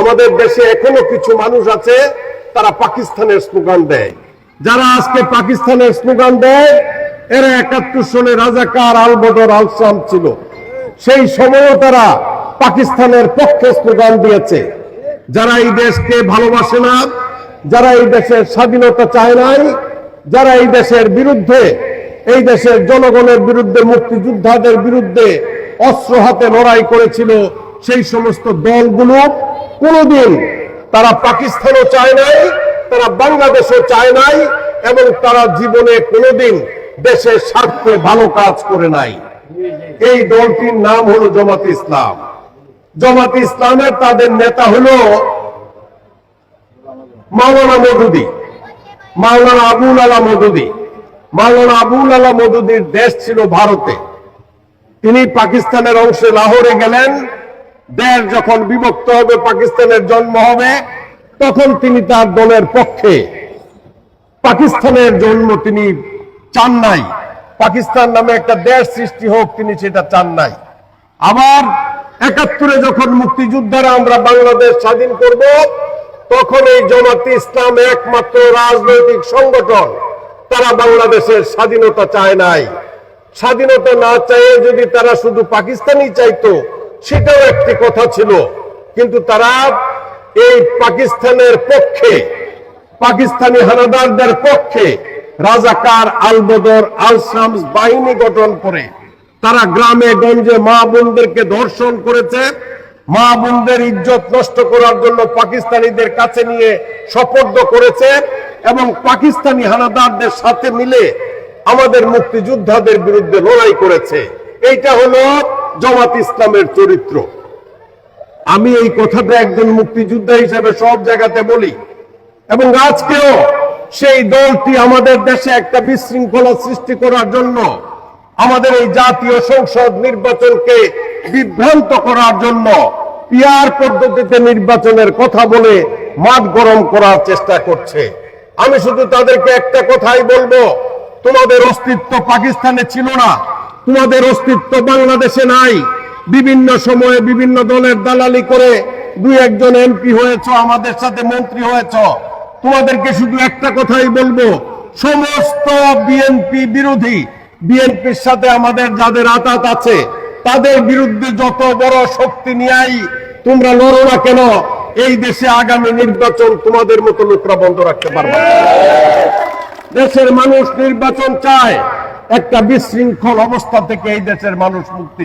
আমাদের দেশে এখনও কিছু মানুষ আছে, তারা পাকিস্তানের স্লোগান দেয়। যারা আজকে পাকিস্তানের স্লোগান দেয়, এরা একাত্তর সনে রাজাকার আল বদর আল শাম ছিল। সেই সময়ও তারা পাকিস্তানের পক্ষে স্লোগান দিয়েছে। যারা এই দেশকে ভালোবাসে না, যারা এই দেশের স্বাধীনতা চায় নাই, যারা এই দেশের বিরুদ্ধে, এই দেশের জনগণের বিরুদ্ধে, মুক্তিযোদ্ধাদের বিরুদ্ধে অস্ত্র হাতে লড়াই করেছিল, সেই সমস্ত দলগুলো কোনোদিন তারা পাকিস্তানও চায় নাই, তারা বাংলাদেশও চায় নাই, এবং তারা জীবনে কোনোদিন দেশের স্বার্থে ভালো কাজ করে নাই। এই দলটির নাম হলো জমাত ইসলাম। জমাত ইসলামের তাদের নেতা হলো মাওলানা মদুদি। মাওলানা আবুল আলা মদুদি। মাওলানা আবুল আলা মদুদির দেশ ছিল ভারতে। তিনি পাকিস্তানের অংশে লাহোরে গেলেন। দেশ যখন বিভক্ত হবে, পাকিস্তানের জন্ম হবে, তখন তিনি তার দলের পক্ষে পাকিস্তানের জন্ম তিনি চান নাই। পাকিস্তান নামে একটা দেশ সৃষ্টি হোক, তিনি সেটা চান নাই। আবার একাত্তরে যখন মুক্তিযোদ্ধারা আমরা বাংলাদেশ স্বাধীন করব, তখন এই জমাতে ইসলাম একমাত্র রাজনৈতিক সংগঠন। তারা বাংলাদেশের স্বাধীনতা চায় নাই। স্বাধীনতা না চাইয়ে যদি তারা শুধু পাকিস্তানি চাইতো সেটাও একটি কথা ছিল। কিন্তু তারা এই পাকিস্তানের পক্ষে, পাকিস্তানি হানাদারদের পক্ষে রাজাকার আল বদর আল শামস বাহিনী গঠন করে, তারা গ্রামে গঞ্জে মা বোনদেরকে ধর্ষণ করেছে। মা বোনদের ইজ্জত নষ্ট করার জন্য পাকিস্তানিদের কাছে নিয়ে সপর্দ করেছে এবং পাকিস্তানি হানাদারদের সাথে মিলে আমাদের মুক্তিযোদ্ধাদের বিরুদ্ধে লড়াই করেছে। এইটা হলো জামাত ইসলামের চরিত্র। আমি এই কথাটা একজন মুক্তিযোদ্ধা হিসেবে সব জায়গাতে বলি। এবং আজকেও সেই দলটি আমাদের দেশে একটা বিশৃঙ্খলা সৃষ্টি করার জন্য আমাদের এই জাতীয় সংসদ নির্বাচনকে বিভ্রান্ত করার জন্য পিয়ার পদ্ধতিতে নির্বাচনের কথা বলে মাঠ গরম করার চেষ্টা করছে। আমি শুধু তাদেরকে একটা কথাই বলব, তোমাদের অস্তিত্ব পাকিস্তানে ছিল না। তোমাদের অস্তিত্ব বাংলাদেশে নাই। বিভিন্ন সময়ে বিভিন্ন দলের দালালি করে দুই একজন এমপি হয়েছ, আমাদের সাথে মন্ত্রী হয়েছ। তোমাদেরকে শুধু একটা কথাই বলব, সমস্ত বিএনপি বিরোধী, বিএনপির সাথে আমাদের যাদের আতাত আছে, তাদের বিরুদ্ধে যত বড় শক্তি নিয়েই তোমরা লড়ো না কেন, এই দেশে আগামী নির্বাচন তোমাদের মতো লোকরা বন্ধ রাখতে পারবে দেশের মানুষ নির্বাচন চায় একটা বিশৃঙ্খল অবস্থা থেকে এই দেশের মানুষ মুক্তি